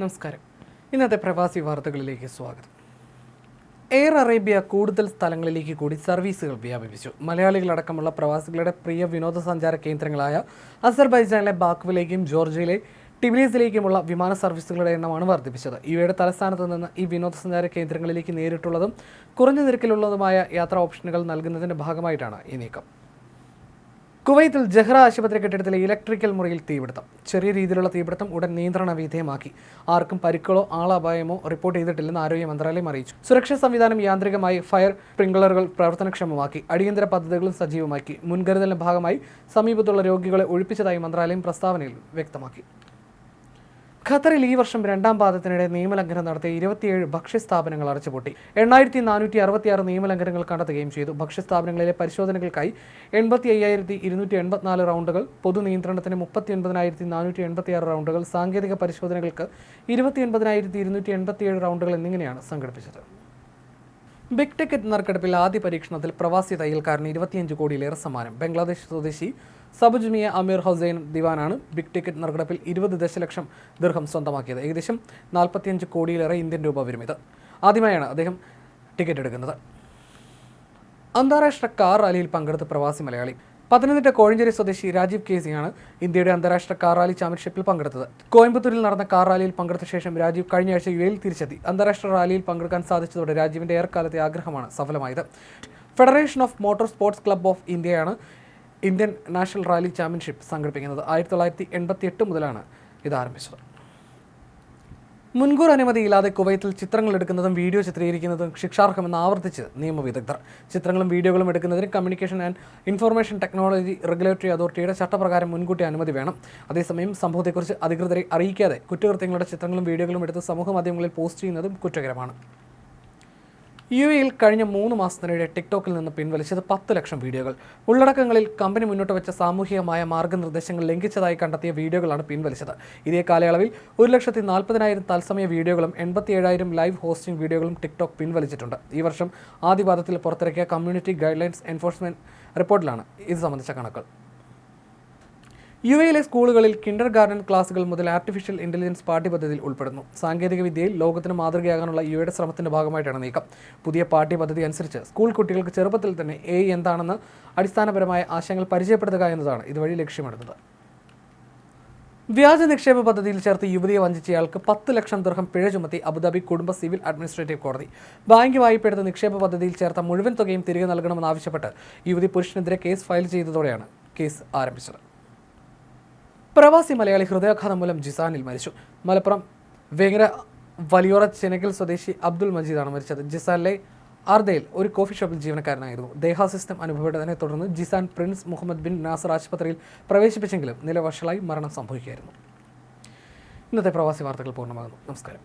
നമസ്കാരം. ഇന്നത്തെ പ്രവാസി വാർത്തകളിലേക്ക് സ്വാഗതം. എയർ അറേബ്യ കൂടുതൽ സ്ഥലങ്ങളിലേക്ക് കൂടി സർവീസുകൾ വ്യാപിപ്പിച്ചു. മലയാളികളടക്കമുള്ള പ്രവാസികളുടെ പ്രിയ വിനോദസഞ്ചാര കേന്ദ്രങ്ങളായ അസർബൈജാനിലെ ബാക്കുവിലേക്കും ജോർജിയയിലെ ടിബിലീസിലേക്കുമുള്ള വിമാന സർവീസുകളുടെ എണ്ണമാണ് വർദ്ധിപ്പിച്ചത്. ഇവയുടെ തലസ്ഥാനത്ത് നിന്ന് ഈ വിനോദസഞ്ചാര കേന്ദ്രങ്ങളിലേക്ക് നേരിട്ടുള്ളതും കുറഞ്ഞ നിരക്കിലുള്ളതുമായ യാത്രാ ഓപ്ഷനുകൾ നൽകുന്നതിന്റെ ഭാഗമായിട്ടാണ് ഈ നീക്കം. കുവൈത്തിൽ ജഹ്റ ആശുപത്രി കെട്ടിടത്തിലെ ഇലക്ട്രിക്കൽ മുറിയിൽ തീപിടുത്തം. ചെറിയ രീതിയിലുള്ള തീപിടുത്തം ഉടൻ നിയന്ത്രണ വിധേയമാക്കി. ആർക്കും പരിക്കുകളോ ആളപായമോ റിപ്പോർട്ട് ചെയ്തിട്ടില്ലെന്ന് ആരോഗ്യ മന്ത്രാലയം അറിയിച്ചു. സുരക്ഷാ സംവിധാനം യാന്ത്രികമായി ഫയർ സ്പ്രിംഗ്ലറുകൾ പ്രവർത്തനക്ഷമമാക്കി. അടിയന്തര പദ്ധതികളും സജീവമാക്കി. മുൻകരുതലിന്റെ ഭാഗമായി സമീപത്തുള്ള രോഗികളെ ഒഴിപ്പിച്ചതായി മന്ത്രാലയം പ്രസ്താവനയിൽ വ്യക്തമാക്കി. ഖത്തറിൽ ഈ വർഷം രണ്ടാം പാദത്തിനിടെ നിയമലംഘനം നടത്തിയ ഇരുപത്തിയേഴ് ഭക്ഷ്യസ്ഥാപനങ്ങൾ അടച്ചുപൂട്ടി. എണ്ണായിരത്തി നാനൂറ്റി അറുപത്തിയാറ് നിയമലംഘനങ്ങൾ കണ്ടെത്തുകയും ചെയ്തു. ഭക്ഷ്യസ്ഥാപനങ്ങളിലെ പരിശോധനകൾക്കായി എൺപത്തി അയ്യായിരത്തി ഇരുന്നൂറ്റി എൺപത്തിനാല് റൗണ്ടുകൾ പൊതു നിയന്ത്രണത്തിന് മുപ്പത്തി ഒൻപതിനായിരത്തി നാനൂറ്റി എൺപത്തിയാറ് റൗണ്ടുകൾ സാങ്കേതിക പരിശോധനകൾക്ക് ഇരുപത്തി ഒൻപതിനായിരത്തി ഇരുന്നൂറ്റി എൺപത്തിയേഴ് റൗണ്ടുകൾ എന്നിങ്ങനെയാണ് സംഘടിപ്പിച്ചത്. ബിഗ് ടിക്കറ്റ് നറുക്കെടുപ്പിൽ ആദ്യ പരീക്ഷണത്തിൽ പ്രവാസി തയ്യൽക്കാരന് ഇരുപത്തിയഞ്ച് കോടിയിലേറെ സമ്മാനം. ബംഗ്ലാദേശ് സ്വദേശി സബുജ്മിയ അമീർ ഹുസൈൻ ദിവാനാണ് ബിഗ് ടിക്കറ്റ് നറുക്കെടുപ്പിൽ ഇരുപത് ദശലക്ഷം ദീർഘം സ്വന്തമാക്കിയത്. ഏകദേശം നാൽപ്പത്തിയഞ്ച് കോടിയിലേറെ ഇന്ത്യൻ രൂപ വരും ഇത് ആദ്യമായാണ് അദ്ദേഹം ടിക്കറ്റ് എടുക്കുന്നത്. അന്താരാഷ്ട്ര കാർ റാലിയിൽ പങ്കെടുത്ത പ്രവാസി മലയാളി പത്തനംതിട്ട കോഴഞ്ചേരി സ്വദേശി രാജീവ് കെ സിയാണ് ഇന്ത്യയുടെ അന്താരാഷ്ട്ര കാർ റാലി ചാമ്പ്യൻഷിപ്പിൽ പങ്കെടുത്തത്. കോയമ്പത്തൂരിൽ നടന്ന കാർ റാലിയിൽ പങ്കെടുത്ത ശേഷം രാജീവ് കഴിഞ്ഞ ആഴ്ച യു തിരിച്ചെത്തി. അന്താരാഷ്ട്ര റാലിയിൽ പങ്കെടുക്കാൻ സാധിച്ചതോടെ രാജീവിന്റെ ഏറെക്കാലത്തെ ആഗ്രഹമാണ് സഫലമായത്. Federation of motor sports club of ഇന്ത്യയാണ് ഇന്ത്യൻ നാഷണൽ റാലി ചാമ്പ്യൻഷിപ്പ് സംഘടിപ്പിക്കുന്നത്. ആയിരത്തി തൊള്ളായിരത്തി എൺപത്തി എട്ട് മുതലാണ് ഇത് ആരംഭിച്ചത്. മുൻകൂർ അനുമതിയില്ലാതെ കുവൈത്തിൽ ചിത്രങ്ങൾ എടുക്കുന്നതും വീഡിയോ ചിത്രീകരിക്കുന്നതും ശിക്ഷാർഹമെന്ന് ആവർത്തിച്ച് നിയമവിദഗ്ധർ. ചിത്രങ്ങളും വീഡിയോകളും എടുക്കുന്നതിന് communication and information technology regulatory അതോറിറ്റിയുടെ ചട്ടപ്രകാരം മുൻകൂട്ടി അനുമതി വേണം. അതേസമയം സംഭവത്തെക്കുറിച്ച് അധികൃതരെ അറിയിക്കാതെ കുറ്റകൃത്യങ്ങളുടെ ചിത്രങ്ങളും വീഡിയോകളും എടുത്ത് സമൂഹ മാധ്യമങ്ങളിൽ പോസ്റ്റ് ചെയ്യുന്നതും കുറ്റകരമാണ്. യു എയിൽ കഴിഞ്ഞ മൂന്ന് മാസത്തിനിടെ ടിക്ടോക്കിൽ നിന്ന് പിൻവലിച്ചത് പത്ത് ലക്ഷം വീഡിയോകൾ. ഉള്ളടക്കങ്ങളിൽ കമ്പനി മുന്നോട്ട് വെച്ച സാമൂഹികമായ മാർഗനിർദ്ദേശങ്ങൾ ലംഘിച്ചതായി കണ്ടെത്തിയ വീഡിയോകളാണ് പിൻവലിച്ചത്. ഇതേ കാലയളവിൽ ഒരു ലക്ഷത്തി നാൽപ്പതിനായിരം തത്സമയ വീഡിയോകളും എൺപത്തി ഏഴായിരം ലൈവ് ഹോസ്റ്റിംഗ് വീഡിയോകളും ടിക്ടോക്ക് പിൻവലിച്ചിട്ടുണ്ട്. ഈ വർഷം ആദ്യപാദത്തിൽ പുറത്തിറക്കിയ കമ്മ്യൂണിറ്റി ഗൈഡ്ലൈൻസ് എൻഫോഴ്സ്മെന്റ് റിപ്പോർട്ടിലാണ് ഇത് സംബന്ധിച്ച കണക്കുകൾ. യു എയിലെ സ്കൂളുകളിൽ കിൻഡർ ഗാർഡൻ ക്ലാസുകൾ മുതൽ ആർട്ടിഫിഷ്യൽ ഇന്റലിജൻസ് പാഠ്യപദ്ധതിയിൽ ഉൾപ്പെടുന്നു. സാങ്കേതികവിദ്യയിൽ ലോകത്തിന് മാതൃകയാകാനുള്ള യു എയുടെ ശ്രമത്തിന്റെ ഭാഗമായിട്ടാണ് നീക്കം. പുതിയ പാഠ്യപദ്ധതി അനുസരിച്ച് സ്കൂൾ കുട്ടികൾക്ക് ചെറുപ്പത്തിൽ തന്നെ എ എന്താണെന്ന് അടിസ്ഥാനപരമായ ആശയങ്ങൾ പരിചയപ്പെടുത്തുക എന്നതാണ് ഇതുവഴി ലക്ഷ്യമിടുന്നത്. വ്യാജ നിക്ഷേപ പദ്ധതിയിൽ ചേർത്ത് യുവതിയെ വഞ്ചിച്ചയാൾക്ക് പത്ത് ലക്ഷം ദീർഘം പിഴ ചുമത്തി അബുദാബി കുടുംബ സിവിൽ അഡ്മിനിസ്ട്രേറ്റീവ് കോടതി. ബാങ്ക് വായ്പയെടുത്ത് നിക്ഷേപ പദ്ധതിയിൽ ചേർത്ത മുഴുവൻ തുകയും തിരികെ നൽകണമെന്നാവശ്യപ്പെട്ട് യുവതി പുരുഷനെതിരെ കേസ് ഫയൽ ചെയ്തതോടെയാണ് കേസ് ആരംഭിച്ചത്. പ്രവാസി മലയാളി ഹൃദയാഘാതം മൂലം ജിസാനിൽ മരിച്ചു. മലപ്പുറം വേങ്ങര വലിയോറ ചെനക്കൽ സ്വദേശി അബ്ദുൾ മജീദാണ് മരിച്ചത്. ജിസാനിലെ ആർദയിൽ ഒരു കോഫി ഷോപ്പിൽ ജീവനക്കാരനായിരുന്നു. ദേഹാസ്വസ്ഥം അനുഭവപ്പെട്ടതിനെ തുടർന്ന് Jizan prince Mohammed bin Nasser ആശുപത്രിയിൽ പ്രവേശിപ്പിച്ചെങ്കിലും നില മരണം സംഭവിക്കുകയായിരുന്നു. ഇന്നത്തെ പ്രവാസി വാർത്തകൾ പൂർണമാകുന്നു. നമസ്കാരം.